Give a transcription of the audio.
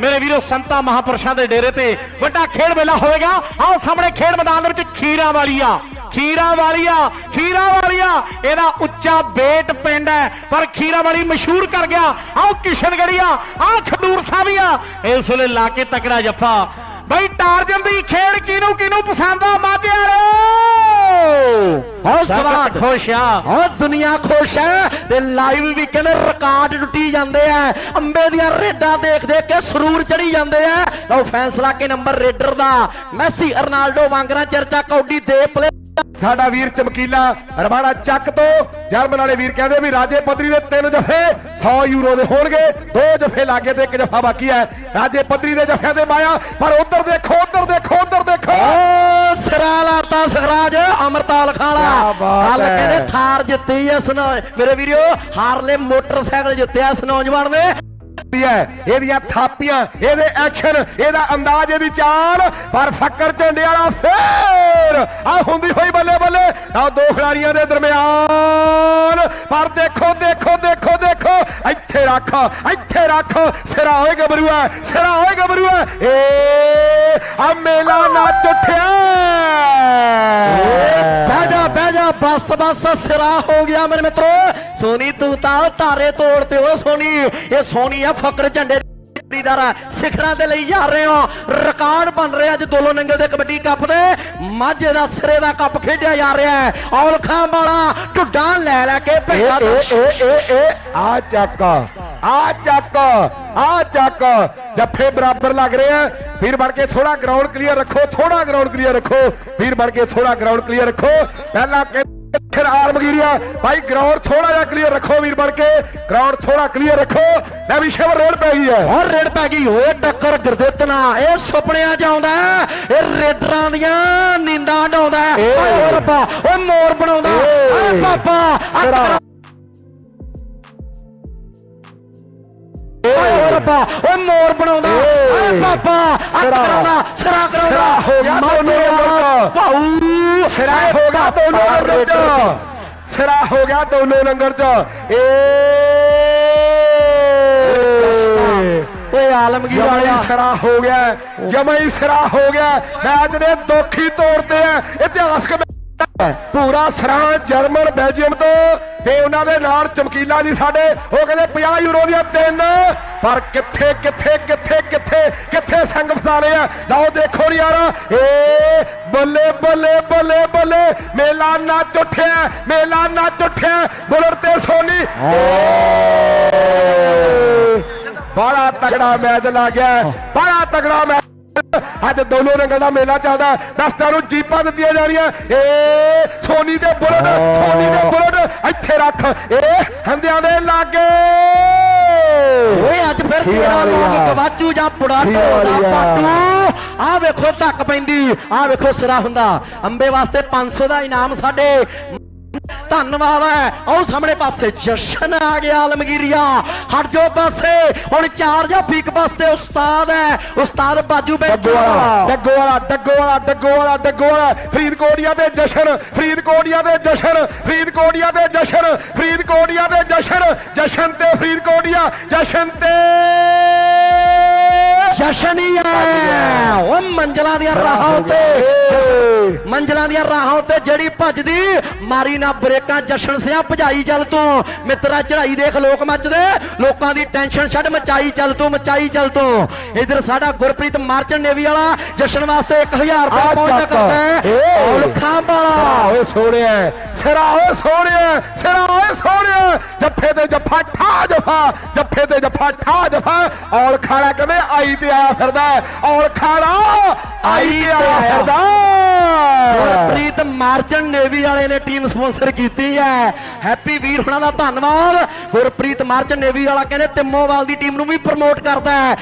ਮੇਰੇ ਵੀਰੋ, ਸੰਤਾ ਮਹਾਪੁਰਸ਼ਾਂ ਦੇ ਡੇਰੇ ਤੇ ਵੱਡਾ ਖੇਡ ਮੇਲਾ ਹੋਵੇਗਾ। ਆਓ ਸਾਹਮਣੇ ਖੇਡ ਮੈਦਾਨ ਦੇ ਵਿੱਚ ਖੀਰਾ ਵਾਲੀਆ ਖੀਰਾ ਵਾਲੀਆ ਖੀਰਾ ਵਾਲੀਆ ਇਹਦਾ ਉੱਚਾ ਬੇਟ ਪਿੰਡ ਹੈ, ਪਰ ਖੀਰਾ ਵਾਲੀ ਮਸ਼ਹੂਰ ਕਰ ਗਿਆ। ਆਓ ਕਿਸ਼ਨਗੜੀਆ, ਆਹ ਖਡੂਰ ਸਾਹਿਬੀਆ ਇਸ ਵੇਲੇ ਲਾ ਕੇ ਤਕੜਾ ਜੱਫਾ। ਬਈ, ਟਾਰਜਨ ਦੀ ਖੇਡ ਬਹੁਤ ਸਗਤ ਸਵਾਦ ਖੁਸ਼ ਆ। ਬਹੁਤ ਦੁਨੀਆ ਖੁਸ਼ ਹੈ ਤੇ ਲਾਈਵ ਵੀ ਕਹਿੰਦੇ ਰਿਕਾਰਡ ਟੁੱਟੀ ਜਾਂਦੇ ਆ ਅੰਬੇ ਦੀਆਂ ਰੇਡਾਂ ਦੇਖ ਦੇਖ ਕੇ ਸਰੂਰ ਚੜੀ ਜਾਂਦੇ ਆ ਲਓ ਫੈਸਲਾ ਕੇ ਨੰਬਰ ਰੇਡਰ ਦਾ। ਮੈਸੀ ਅਰਨਾਲਡੋ ਵਾਂਗਰਾ ਚਰਚਾ ਕੌਡੀ ਦੇ ਪਲੇ ਸਾਡਾ ਵੀਰ ਚਮਕੀਲਾ ਰਵਾੜਾ ਚੱਕ ਤੋਂ। ਜਰਮਨ ਵਾਲੇ ਵੀਰ ਕਹਿੰਦੇ ਵੀ ਰਾਜੇ ਪੱਧਰੀ ਦੇ ਤਿੰਨ ਜਫੇ 100 ਯੂਰੋ ਦੇ ਹੋਣਗੇ। ਦੋ ਜਫੇ ਲਾਗੇ ਤੇ ਇੱਕ ਜਫਾ ਬਾਕੀ ਹੈ ਰਾਜੇ ਪੱਧਰੀ ਦੇ ਜਫਿਆਂ ਦੇ ਮਾਇਆ ਪਰ ਉਧਰ ਦੇਖੋ ਉਧਰ ਦੇਖੋ ਉਧਰ ਦੇਖੋ। ਓ ਲਾਤਾ ਸਖਰਾਜ ਅਮਰਤਾਲ ਖਾਲਾ। ਕਿਆ ਬਾਤ ਕੱਲ ਹੈ। ਕਹਿੰਦੇ ਥਾਰ ਜਿੱਤੀ ਇਸ ਨੌ ਮੇਰੇ ਵੀਰੋ ਹਾਰਲੇ ਮੋਟਰਸਾਈਕਲ ਜਿੱਤਿਆ ਇਸ ਨੌਜਵਾਨ ਨੇ ਹੈ ਇਹਦੀਆਂ ਥਾਪੀਆਂ ਇਹਦੇ ਐਕਸ਼ਨ ਇਹਦਾ ਅੰਦਾਜ਼ ਇਹਦੀ ਚਾਲ ਪਰ ਫੱਕਰ ਝੰਡੇ ਵਾਲਾ ਫੇਰ। ਆ ਹੁੰਦੀ ਹੋਈ ਬੱਲੇ ਬੱਲੇ। ਆ ਦੋ ਖਿਡਾਰੀਆਂ ਦੇ ਦਰਮਿਆਨ। ਪਰ ਦੇਖੋ ਦੇਖੋ ਦੇਖੋ ਦੇਖੋ। ਇੱਥੇ ਰੱਖ ਇੱਥੇ ਰੱਖ। ਸਿਰਾ ਹੋਏ ਗੱਭਰੂਆ ਸਿਰਾ ਹੋਏ ਗੱਭਰੂਆ। ਏ ਆ ਮੇਲਾ ਨੱਚ ਉੱਠਿਆ ਬਹਿ ਜਾ ਬਸ ਬਸ ਸਿਰਾ ਹੋ ਗਿਆ ਮੇਰੇ ਮਿੱਤਰੋ। ਸੋਨੀ ਤੂੰ ਤਾਂ ਤਾਰੇ ਤੋੜਤੇ ਹੋ ਸੋਨੀ। ਇਹ ਸੋਨੀ ਆ ਫਕਰ ਝੰਡੇ ਖਰੀਦਾਰ ਸਿਖਰਾਂ ਤੇ ਲਈ ਜਾ ਰਹੇ ਹੋ। ਰਿਕਾਰਡ ਬਣ ਰਿਹਾ ਅੱਜ ਦੋਲੋ ਨੰਗਲ ਦੇ ਕਬੱਡੀ ਕੱਪ ਦੇ। ਮਾਝੇ ਦਾ ਸਿਰੇ ਦਾ ਕੱਪ ਖੇਡਿਆ ਜਾ ਰਿਹਾ ਹੈ। ਔਲ ਖਾਂ ਵਾਲਾ ਢੁੱਡਾਂ ਲੈ ਲੈ ਕੇ ਭੇਜਾ ਏ ਏ ਏ ਏ ਆ ਚੱਕ। ਆ ਚੱਕ। ਆ ਚੱਕ। ਜੱਫੇ ਬਰਾਬਰ ਲੱਗ ਰਹੇ ਆ। ਵੀਰ ਬਣ ਕੇ ਥੋੜਾ ਗਰਾਊਂਡ ਕਲੀਅਰ ਰੱਖੋ ਥੋੜਾ ਗਰਾਊਂਡ ਕਲੀਅਰ ਰੱਖੋ। ਵੀਰ ਬਣ ਕੇ ਥੋੜਾ ਗਰਾਊਂਡ ਕਲੀਅਰ ਰੱਖੋ। ਪਹਿਲਾਂ ਕਿ ਫਿਰ ਆਰਮਗੀਰੀਆ ਭਾਈ ਗਰਾਊਂਡ ਥੋੜਾ ਜਿਹਾ ਕਲੀਅਰ ਰੱਖੋ ਵੀਰ ਬਣ ਕੇ। ਗਰਾਊਂਡ ਥੋੜਾ ਕਲੀਅਰ ਰੱਖੋ। ਲੈ ਵੀ ਸ਼ਵਰ ਰੇਡ ਪੈ ਗਈ ਹੈ। ਔਰ ਰੇਡ ਪੈ ਗਈ। ਓਏ ਟੱਕਰ ਗੁਰਦਿੱਤਨਾ ਇਹ ਸੁਪਨਿਆਂ ਚ ਆਉਂਦਾ ਇਹ ਰੇਡਰਾਂ ਦੀਆਂ ਨੀਂਦਾਂ। ਏ। ਓਏ ਰੱਬਾ ਓਏ ਮੋਰ ਬਣਾਉਂਦਾ। ਓਏ ਪਾਪਾ। ਓਏ ਰੱਬਾ ਓਏ ਮੋਰ ਬਣਾਉਂਦਾ। ਓਏ ਪਾਪਾ ਆ ਸਿਰਾ। ਹੋ ਗਿਆ। ਭਾਊ। ਸਿਰਾ ਹੋ ਗਿਆ ਦੋਨੋਂ ਲੰਗਰ ਚ। ਸਿਰਾ ਹੋ ਗਿਆ ਦੋਨੋਂ ਲੰਗਰ ਚ। ਏ। ਓਏ ਆਲਮਗੀਰ ਵਾਲਿਆ। ਸਿਰਾ ਹੋ ਗਿਆ। ਜਮਾਈ ਸਿਰਾ ਹੋ ਗਿਆ। ਮੈਚ ਨੇ ਦੋਖੀ ਤੋੜਦੇ ਆ ਇਤਿਹਾਸਕ। ਪੂਰਾ ਸਰਾ ਜਰਮਨ ਬੈਲਜੀਅਮ ਤੋਂ ਤੇ ਉਹਨਾਂ ਦੇ ਨਾਲ ਚਮਕੀਲਾ ਜੀ ਸਾਡੇ, ਉਹ ਕਹਿੰਦੇ 50 ਯੂਰੋ ਦੀਆਂ ਤਿੰਨ। ਪਰ ਕਿੱਥੇ ਕਿੱਥੇ ਕਿੱਥੇ ਕਿੱਥੇ ਕਿੱਥੇ ਸੰਗ ਫਸਾਲੇ ਆ? ਲਓ ਦੇਖੋ ਨੀ ਯਾਰ, ਏ ਬੱਲੇ ਬੱਲੇ ਬੱਲੇ ਬੱਲੇ, ਮੇਲਾ ਨੱਚ ਟੁੱਟਿਆ, ਮੇਲਾ ਨੱਚ ਉੱਠਿਆ ਬੁਲਰ ਤੇ ਸੋਨੀ। ਏ ਬੜਾ ਤਗੜਾ ਮੈਚ ਲੱਗਿਆ ਬੜਾ ਤਗੜਾ ਮੈਚ ਅੱਜ ਦੋਨੋਂ ਰੰਗਾਂ ਦਾ ਮੇਲਾ ਚੱਲਦਾ ਦਸਤਾਂ ਨੂੰ ਜੀਪਾਂ ਦਿੱਤੀਆਂ ਜਾ ਰਹੀਆਂ। ਏ ਸੋਨੀ ਦੇ ਬੁਲਟ ਸੋਨੀ ਦੇ ਬੁਲਟ ਇੱਥੇ ਰੱਖ। ਏ ਹੰਦਿਆਂ ਦੇ ਲਾਗੇ। ਓਏ ਅੱਜ ਫਿਰ ਤੇਰਾ ਲੋਕ? ਗਵਾਚੂ ਜਾਂ ਪੁੜਾ ਕੀ ਢੋਦਾ ਹਾਲ ਆ? ਪਾਟੂ ਆ ਵੇਖੋ ਧੱਕ ਪੈਂਦੀ। ਆ ਵੇਖੋ ਸਿਰਾ ਹੁੰਦਾ। ਅੰਬੇ ਵਾਸਤੇ 500 ਦਾ ਇਨਾਮ ਸਾਡੇ ਧੰਨਵਾਦ ਹੈ। ਆਓ ਸਾਹਮਣੇ ਪਾਸੇ ਜਸ਼ਨ ਆ ਗਿਆ ਆਲਮਗੀਰੀਆ। ਹਟ ਜੋ ਪਾਸੇ। ਹੁਣ ਚਾਰ ਜਾਂ ਫੀਕ ਪਾਸੇ ਉਸਤਾਦ ਹੈ। ਉਸਤਾਦ ਬਾਜੂ ਡੱਗੋ ਵਾਲਾ ਡੱਗੋ ਵਾਲਾ ਡੱਗੋ ਵਾਲਾ ਡੱਗੋ ਵਾਲਾ ਡੱਗੋ ਵਾਲਾ ਫਰੀਦਕੋਟੀਆ ਦੇ ਜਸ਼ਨ ਫਰੀਦਕੋਟੀਆ ਦੇ ਜਸ਼ਨ ਫਰੀਦਕੋਟੀਆ ਦੇ ਜਸ਼ਨ ਫਰੀਦਕੋਟੀਆ ਦੇ ਜਸ਼ਨ ਜਸ਼ਨ ਤੇ ਫਰੀਦਕੋਟੀਆ ਜਸ਼ਨ ਤੇ ਜਸ਼ਨ ਹੀ ਹੈ ਉਹ ਮੰਜ਼ਲਾਂ ਦੀਆਂ ਰਾਹਾਂ ਉੱਤੇ। ਮੰਜ਼ਲਾਂ ਦੀਆਂ ਰਾਹਾਂ ਉੱਤੇ ਜਿਹੜੀ ਭੱਜਦੀ ਮਾਰੀ ਨਾ ਬ੍ਰੇਕਾਂ ਜਸ਼ਨ ਸਿਆ ਭਜਾਈ ਚੱਲ ਤੂੰ। ਮਿੱਤਰਾ ਚੜਾਈ ਦੇਖ ਲੋਕ ਮੱਚਦੇ। ਲੋਕਾਂ ਦੀ ਟੈਨਸ਼ਨ ਛੱਡ ਮਚਾਈ ਚੱਲ ਤੂੰ ਮਚਾਈ ਚੱਲ ਤੂੰ। ਇਧਰ ਸਾਡਾ ਗੁਰਪ੍ਰੀਤ ਮਾਰਚਨ ਨੇਵੀ ਵਾਲਾ ਜਸ਼ਨ ਵਾਸਤੇ 1000 ਆ ਰੁਪਏ ਪਹੁੰਚਾ ਕਰਦਾ ਹੈ। ਔਲਖਾਂ ਵਾਲਾ। ਓਏ ਸੋਹਣਿਆ। ਸਿਰਾ ਓਏ ਸੋਹਣਿਆ। ਸਿਰਾ ਓਏ ਸੋਹਣਿਆ। ਜੱਫੇ ਤੇ ਜੱਫਾ ਠਾ ਜਫਾ ਜੱਫੇ ਤੇ ਜੱਫਾ ਠਾ ਜਫਾ। ਔਲ ਖਾਣਾ ਕਹਿੰਦੇ ਆਈ ਤੇ ਆਇਆ ਫਿਰਦਾ। ਔਲ ਖਾਣਾ? ਆਈ ਤੇ ਆਇਆ ਫਿਰਦਾ। ਗੁਰਪ੍ਰੀਤ ਮਾਰਚਨ ਨੇਵੀ ਵਾਲੇ ਨੇ ਟੀਮ ਸਪਾਂਸਰ ਕੀਤੀ ਹੈ। ਹੈਪੀ ਵੀਰ ਹੁਣਾਂ ਦਾ ਧੰਨਵਾਦ। ਗੁਰਪ੍ਰੀਤ ਮਾਰਚਨ ਨੇਵੀ ਵਾਲਾ ਕਹਿੰਦੇ ਤਿੰਮੋਵਾਲ ਦੀ ਟੀਮ ਨੂੰ ਵੀ ਪ੍ਰਮੋਟ ਕਰਦਾ ਹੈ।